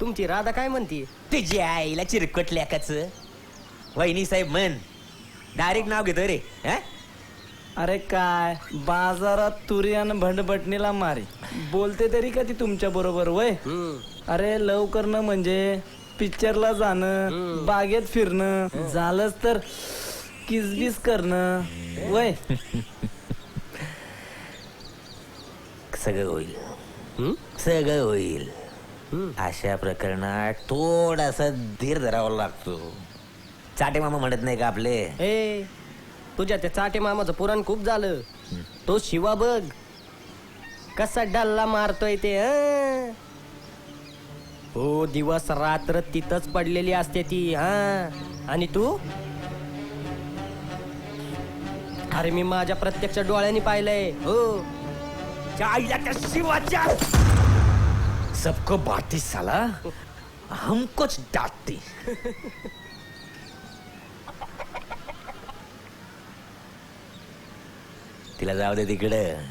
तुमची राधा काय म्हणती? तुझ्या आईला चिरकटल्याकाच. वहिनी साहेब म्हण डायरेक्ट नाव घेतो रे हा? अरे काय बाजारात तुरी आणि भंडभटणीला मारे. बोलते तरी का ती तुमच्या बरोबर वय? अरे लव करणं म्हणजे पिक्चरला जाणं बागेत फिरणं झालंच तर किसबिस करणं वय? सगळं होईल. सगळं होईल. अशा प्रकरणात थोडासा धीर धरावा लागतो. चाटे मामा म्हणत नाही का आपले? ए तुझ्या त्या चाटे मामाचं पुराण खूप झालं. तो शिवा बघ. कसा डल्ला मारतोय ते हं? हो दिवस रात्र तिथंच पडलेली असते ती हा? आणि तू? अरे मी माझ्या प्रत्यक्ष डोळ्यांनी पाहिलंय. हो. त्या आईला त्या शिवाच्या सबको बाती साला। हमकोच डांटती। तिला जाऊ दे तिकडं।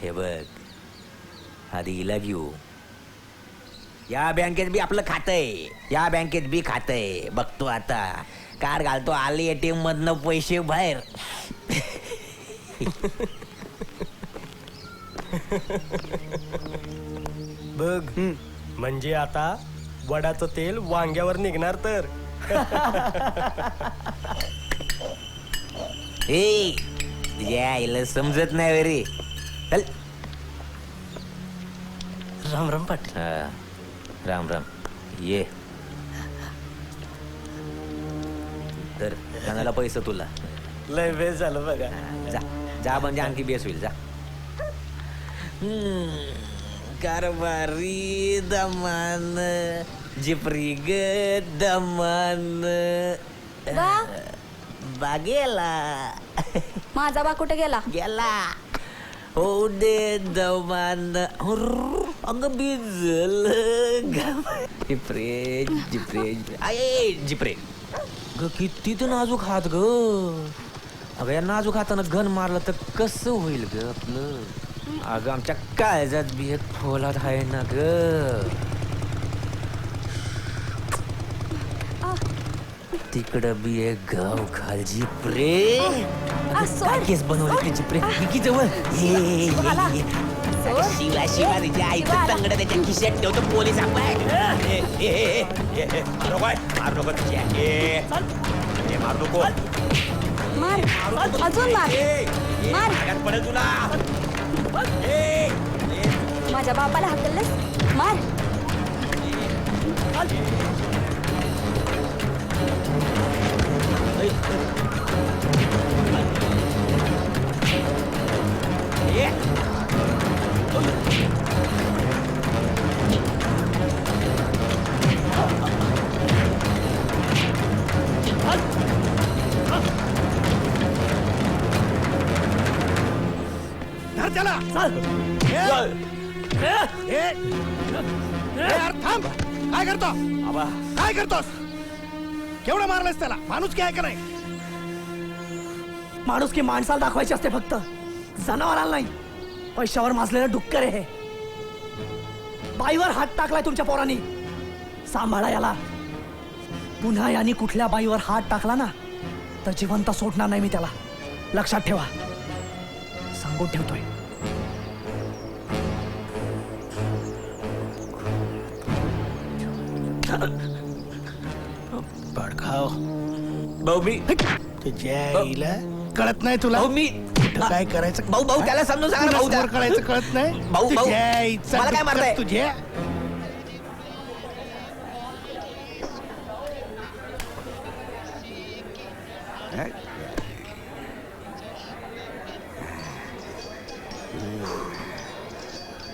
हे बघ आधी हिला घेऊ। या बँकेत बी आपलं खातं आहे या बँकेत बी खातं आहे बघतो आता कार घालतो आले एटीएम मधनं पैसे बाहेर। बघ. म्हणजे आता वडाचं तेल वांग्यावर निघणार तर. ए आईला समजत नाही रे चल. राम राम पाटील. हा, राम राम. ये. तर कानाला पैसे तुला. लय वेळ झालं बघा. जा. जा म्हणजे आणखी बेस होईल जा. हम्म, कारभारी दमान जिपरी ग दमान बा बागेला माझा बा कुठे गेला गेला हो दे दमान अंग बिजल जिप्रे जिप्रे आये जिप्रे ग किती तर नाजूक हात ग अगं या नाजूक हातानं घन मारलं तर कसं होईल ग आपलं अगं आमच्या काळजात बी एक फोलात आहे ना ग. तिकडं बी एक गाव आ, सोड. केस बनवले ते जिप्रे की जवळ. ये, ये, ये, शिवाला. ये. सोड. शिवा शिवा तिच्या आईचं शिवाला. तंगड त्याच्या खिशात ठेवतो पोलीस आपण. मारू काय? मारू नको तिच्या. ए, ए, मारू नको. मार. अजून मार. ए, ए, मार. पडेल तुला. माझ्या बापाला हकललंस मार Yeah. ए, थांब. काय करतो? काय करतोस? केवढं मारलंस त्याला? माणूस काय का नाही? माणूस की माणसाला दाखवायची असते फक्त. जनावराला नाही. पैशावर माजलेलं डुक्कर आहे हे. बाईवर हात टाकलाय तुमच्या पोरांनी. सांभाळा याला. पुन्हा यांनी कुठल्या बाईवर हात टाकला ना तर जिवंत सोडणार नाही मी त्याला. लक्षात ठेवा. सांगून ठेवतोय. भाऊ मी तुझ्या आईला कळत नाही तुला? भाऊ मी कुठं काय करायचं? भाऊ भाऊ त्याला समजून सांगा ना, भाऊ कुणासमोर त्या- कळायचं कळत नाही? भाऊ, भाऊ, तुझ्या आईचा मला काय डुक्कर मारताय? तुझ्या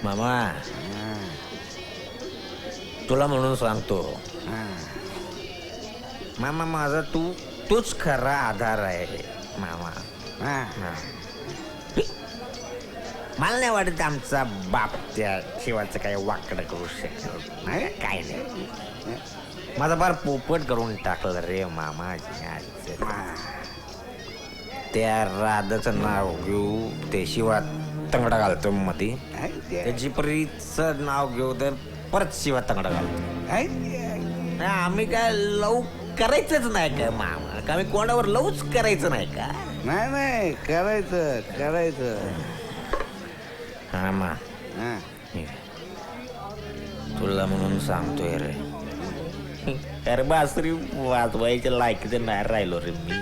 मामा तुला म्हणून सांगतो. मामा माझा तू तूच खरा आधार आहे मामा. हा. मला नाही वाटत आमचा बाप त्या शिवाचं काही वाकडं करू शकत नाही काय नाही. माझा फार पोपट करून टाकलं रे मामा त्या राधाचं नाव घेऊ ते शिवा तंगडा घालतो मध्ये त्याची परीचं नाव घेऊ तर परत शिवा तंगडा घालतो. ऐ, नाही, आम्ही काय लव करायचंच नाही काय मामा? का आम्ही कोणावर लवच करायचं नाही का? नाही नाही करायचं करायचं. हा मा. हा. तुला म्हणून सांगतोय रे. अरे बासरी वाजवायच्या लायकीचं नाही राहिलो रे मी.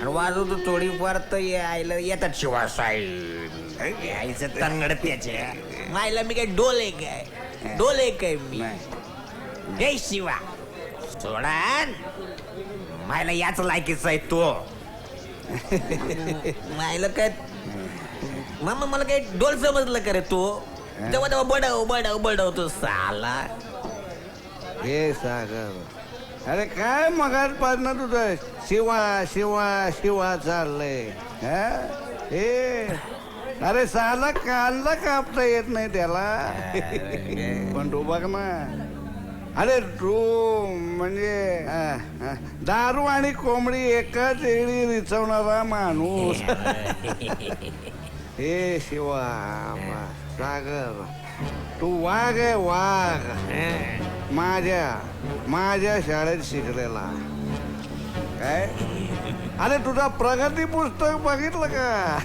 आणि वाजवतो थोडीफार तर यायला येतात शिवा साहेब. यायचं तंगड त्याच्या मायला मी काय डोले काय? डोले काय मी? नाही. हे शिवा. सोडा मायला याच लायकीचा आहे तो. मायला काय? मामा मला काय डोल समजलं का रे तो? तेव्हा तेव्हा बडव बडव बडव तो साला. हे सागर अरे काय मगाच पासन तुझं? शिवा शिवा शिवा चाललंय. हा? हे. अरे साला कांदा कापता येत नाही त्याला. पण तू बघ ना. अरे तू म्हणजे दारू आणि कोंबडी एकाच वेळी रिचवणारा माणूस. हे शिवा सागर तू वाघ आहे वाघ. माझ्या माझ्या शाळेत शिकलेला. काय? अरे तुझा प्रगती पुस्तक बघितलं का?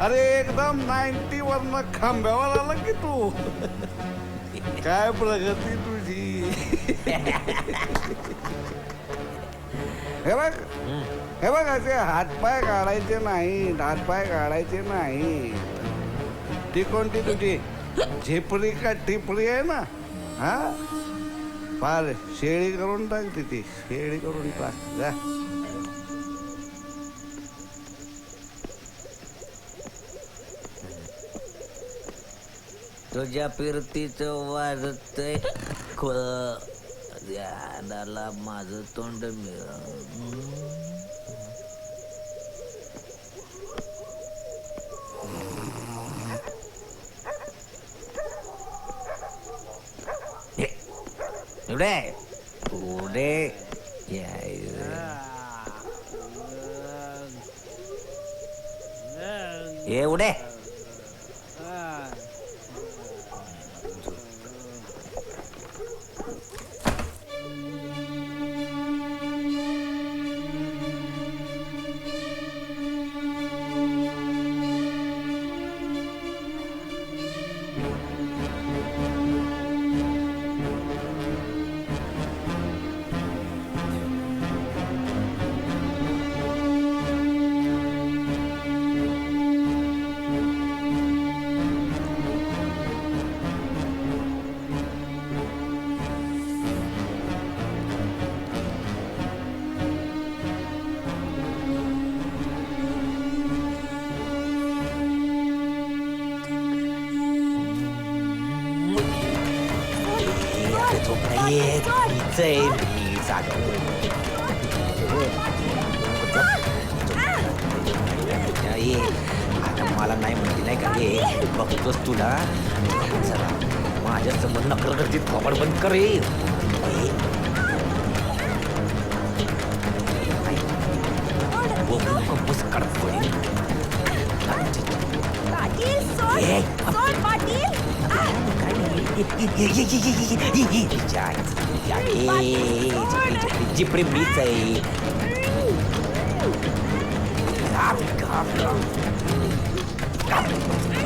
अरे एकदम नाईन्टी वरनं खांब्यावर आला की तू. काय प्रगती तुझी हे बघ हे बघ असे हातपाय काढायचे नाही हातपाय काढायचे नाही ती कोणती तुझी झिपरी का टिपरी आहे ना हा फार शेळी करून टाक तिथे शेळी करून टाक जा तुझ्या फिरतीचं वाजतय. ध्यानाला माझं तोंड मिळ एवढे? पुढे एवढे? मी जागा ये आता मला नाही म्हणते नाही का ये बघतोस तुला चला माझ्यासमोर नकर करते थोबड बंद कर ये. ये. जिपरी- जिपरी मीच आहे.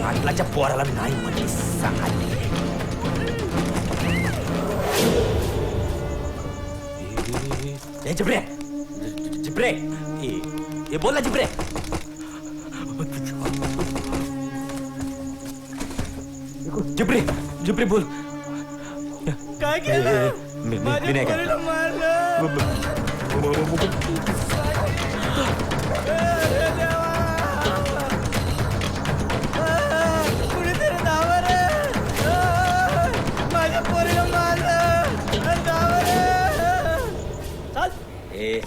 पाटलाच्या पोराला नाही म्हणजे सांगाले ए जिपरे जिपरे ए ए बोल ना जिपरे जिपरे जिपरे बोल. काय केलं? मी- मी- मी नाही. पोरीला मारलं. ए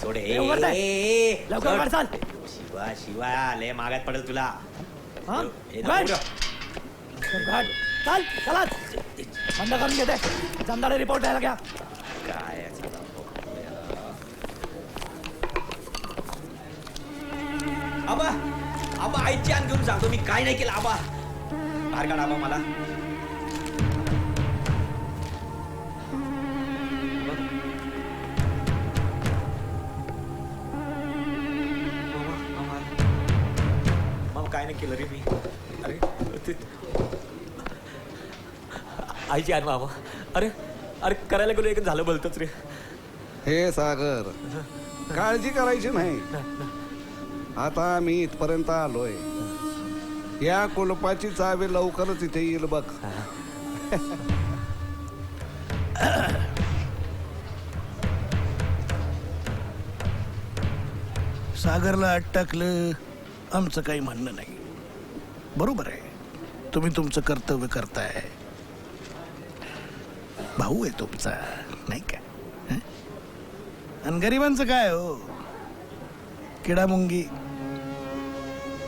सोडे. ए, लवकर जाय. ए, लवकर सोड. मारसाल. शिवा शिवा लय मागात पडेल तुला. हा? ए, नको चाल चला. बंद करून घेते. जमदारे रिपोर्ट द्यायला घ्या. आबा आबा आईची आण घेऊन सांगतो मी काय नाही केलं आबा बाहेर काढ आबा मला काय नाही केलं रे मी अरे ते आईची आण बाबा अरे अरे करायला गेलो एक झालं बोलतोच रे हे सागर काळजी करायची नाही आता मी इथपर्यंत आलोय. या कुलपाची चावी लवकरच इथे येईल बघ. सागरला अटकलं आमचं काही म्हणणं नाही. बरोबर आहे. तुम्ही तुमचं कर्तव्य करताय. भाऊ आहे तुमचा नाही का? हं? आणि गरिबांचं काय हो? किडामुंगी.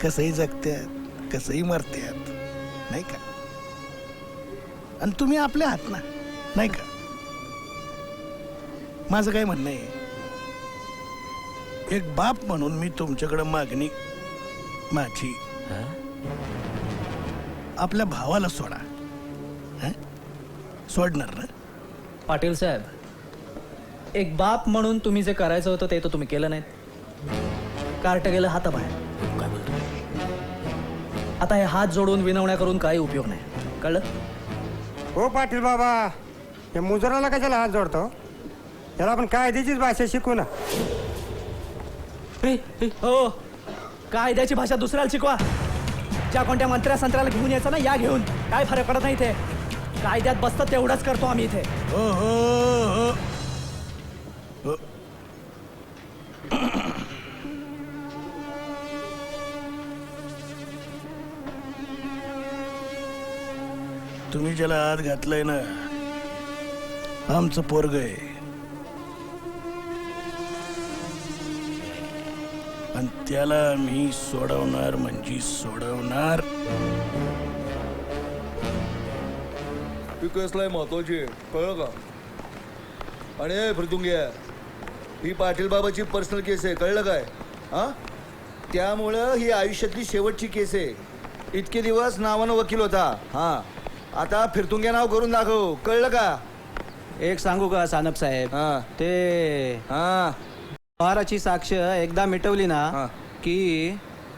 कसंही जगत्यात कसंही मरत्यात नाही का? आणि तुम्ही आपल्या आहात ना नाही का? माझं काय म्हणणं आहे. एक बाप म्हणून मी तुमच्याकडे मागणी माझी. आपल्या भावाला सोडा. हं? सोडणार ना? पाटील साहेब एक बाप म्हणून तुम्ही जे करायचं होतं ते तर तुम्ही केलं नाहीत. कार्ट गेलं हाताबाहेर. आता हे हात जोडून विनवण्या करून काही उपयोग नाही. कळलं? हो पाटील बाबा. या मुजराला कशाला हात जोडतो? त्याला आपण कायद्याचीच भाषा शिकू ना. हो. कायद्याची भाषा दुसऱ्याला शिकवा. ज्या कोणत्या मंत्र्या संत्र्याला घेऊन यायचं ना या घेऊन. काय फरक पडत नाही इथे. कायद्यात बसतं तेवढंच करतो आम्ही इथे. हो हो हो. तुम्ही ज्याला हात घातलाय ना आमचं पोरग आहे. आणि त्याला मी सोडवणार म्हणजे सोडवणार. ही कसलाय महत्वाची आहे कळलं का? आणि ए, ही पाटील बाबाची पर्सनल केस आहे कळलं काय? हा? त्यामुळं ही आयुष्यातली शेवटची केस आहे. इतके दिवस नावानं वकील होता. हा. आता फिरतुंग्या नाव करून दाखव. कळलं का? एक सांगू का सानप साहेब? हा. ते हा. पहाराची साक्ष एकदा मिटवली हा. ना की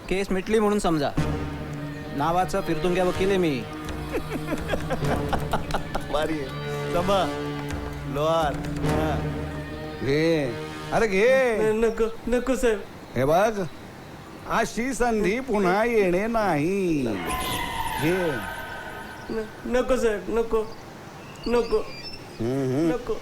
केस मिटली म्हणून समजा. नावाचं फिरतुंग्या वकील आहे मी. भारी आहे. सबा लोहार. हा. घे. अरे घे. नको नको साहेब. हे बघ. अशी संधी पुन्हा येणे नाही. घे. नको साहेब नको. नको. नको.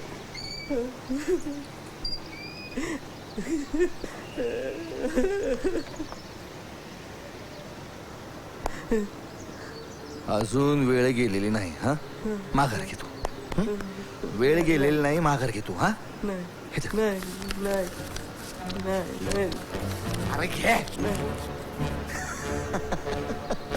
अजून वेळ गेलेली नाही हा? माघार घे तू हं? वेळ गेलेली नाही माघार घे तू हा हे धर. अरे घे. सर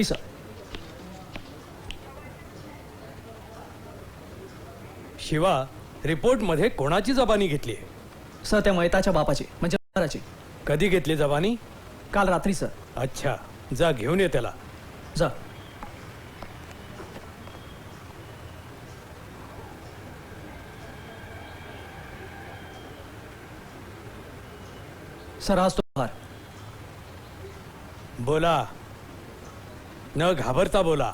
प्लीज सर शिवा रिपोर्टमध्ये कोणाची जबानी घेतली सर त्या मैताच्या बापाची म्हणजे पहाराची कधी घेतली जबानी? काल रात्री सर. अच्छा जा घेऊन ये त्याला. जा. सर आज तो बोला. न घाबरता बोला.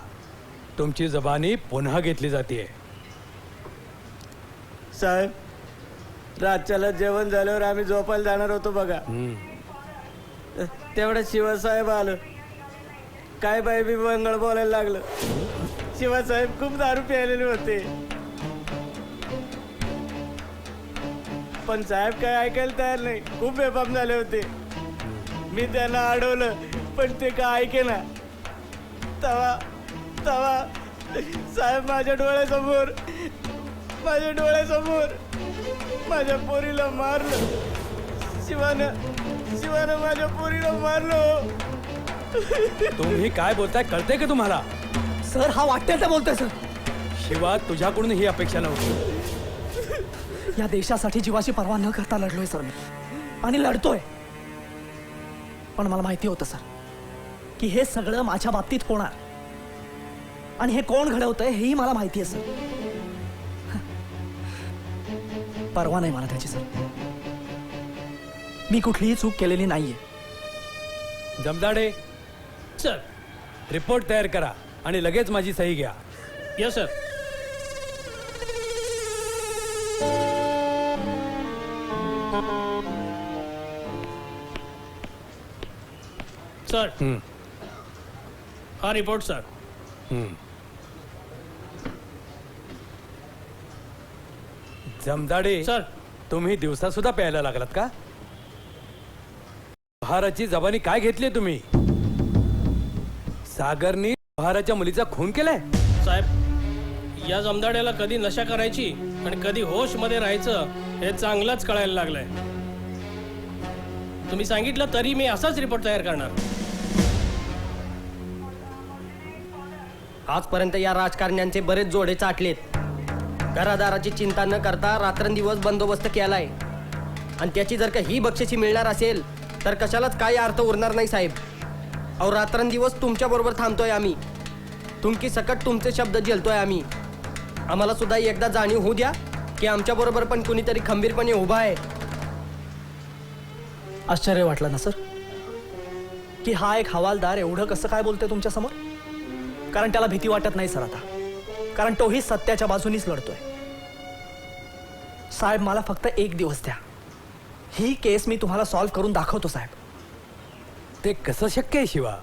तुमची जबानी पुन्हा घेतली जाते साहेब रातच्याला जेवण झाल्यावर आम्ही झोपायला जाणार होतो बघा. तेवढं शिवसाहेब आलं. काय बाई बी बंगळ बोलायला लागलं. शिवसाहेब खूप दारू प्यायलेले होते. पण साहेब काय ऐकायला तयार नाही. खूप बेफाम झाले होते. मी त्यांना अडवलं पण ते काय ऐके ना तवा तवा. साहेब माझ्या डोळ्यासमोर माझ्या डोळ्यासमोर माझ्या पोरीला मारलं. शिवानं शिवानं माझ्या पोरीला मारलं तुम्ही काय बोलताय कळते का तुम्हाला? सर हा तर बोलतोय सर. शिवा तुझ्याकडून ही अपेक्षा नव्हती. या देशासाठी जीवाची पर्वा न करता लढलोय सर मी. आणि लढतोय. पण मला माहिती होतं सर. की हे सगळं माझ्या बाबतीत होणार. आणि हे कोण घडवतंय हेही मला माहिती आहे सर परवा नाही मला त्याची सर. मी कुठलीही चूक केलेली नाहीये. जमदाडे. सर. रिपोर्ट तयार करा आणि लगेच माझी सही घ्या. यस सर सर हा रिपोर्ट सर हम्म. जमदाडे सर तुम्ही दिवसा सुद्धा प्यायला लागलात का? बहाराची जबानी काय घेतली तुम्ही? सागरनी बहाराच्या मुलीचा खून केलाय? साहेब या जमदाड्याला कधी नशा करायची आणि कधी होशमध्ये राहायचं हे चांगलंच कळायला लागलंय. तुम्ही सांगितलं तरी मी असाच रिपोर्ट तयार करणार. आजपर्यंत या राजकारण्यांचे बरेच जोडे चाटलेत. घरादाराची चिंता न करता रात्रंदिवस बंदोबस्त केलाय. आणि त्याची जर का ही बक्षिसी मिळणार असेल तर कशालाच काही अर्थ उरणार नाही साहेब. अहो रात्रंदिवस तुमच्या बरोबर थांबतोय आम्ही. तुमकी सकट तुमचे शब्द झेलतोय आम्ही. आम्हाला सुद्धा एकदा जाणीव होऊ द्या की आमच्या बरोबर पण कुणीतरी खंबीरपणे उभा आहे. आश्चर्य वाटलं ना सर? की हा एक हवालदार एवढं कसं काय बोलतोय तुमच्यासमोर? कारण त्याला भीती वाटत नाही सर आता. कारण तोही सत्याच्या बाजूनीच लढतोय. साहेब मला फक्त एक दिवस द्या. ही केस मी तुम्हाला सॉल्व्ह करून दाखवतो साहेब. ते कसं शक्य आहे शिवा?